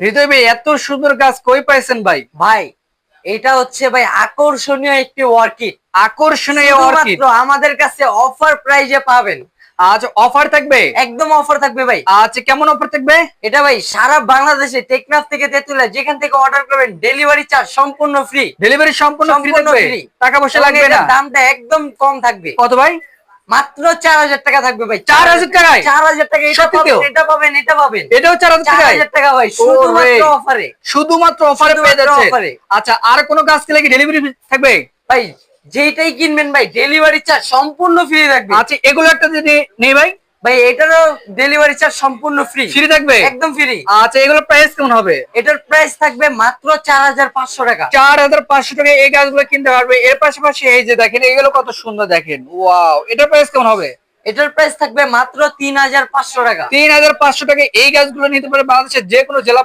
হৃদয় ভাই এত সুন্দর গাছ কই পাইছেন ভাই? ভাই এটা হচ্ছে ভাই আকর্ষণীয় একটি অর্কিড। আকর্ষণীয় অর্কিড। আমাদের কাছে অফার প্রাইজে পাবেন। আজ অফার থাকবে? একদম অফার থাকবে ভাই। আচ্ছা কেমন অফার থাকবে? এটা ভাই সারা বাংলাদেশে টেকনাফ থেকে তেতুলা যেখান থেকে অর্ডার করবেন ডেলিভারি চার্জ সম্পূর্ণ ফ্রি ডেলিভারি সম্পূর্ণ ফ্রি। টাকা পয়সা লাগবে না? দামটা একদম কম থাকবে। কত ভাই? মাত্র চার হাজার টাকা থাকবে ভাই। 4,000 টাকায়? চার হাজার টাকা এটা? পাবেন এটা পাবেন এটা পাবেন। এটাও চার হাজার চার হাজার টাকা ভাই শুধুমাত্র অফারে। শুধুমাত্র অফারে পেয়ে যাচ্ছে। আচ্ছা আর কোনো গাছ কিনলে কি ডেলিভারি থাকবে? ভাই যেটাই কিনবেন ভাই ডেলিভারি চার্জ সম্পূর্ণ ফ্রি থাকবে। আচ্ছা এগুলো একটা যদি নেই ভাই ভাই এটারও ডেলিভারি চার্জ সম্পূর্ণ ফ্রি ফ্রি থাকবে? একদম ফ্রি আচ্ছা এগুলো প্রাইস কেমন হবে? এটার প্রাইস থাকবে মাত্র চার হাজার পাঁচশো টাকা। চার হাজার পাঁচশো টাকা এই গাছগুলো কিনতে পারবে। এর পাশাপাশি এই যে দেখেন এগুলো কত সুন্দর দেখেন। ওয়াও এটার প্রাইস কেমন হবে? এটার প্রাইস থাকবে মাত্র তিন হাজার পাঁচশো টাকা। তিন হাজার পাঁচশো টাকা এই গাছগুলো নিতে পারে বাংলাদেশের যে কোনো জেলা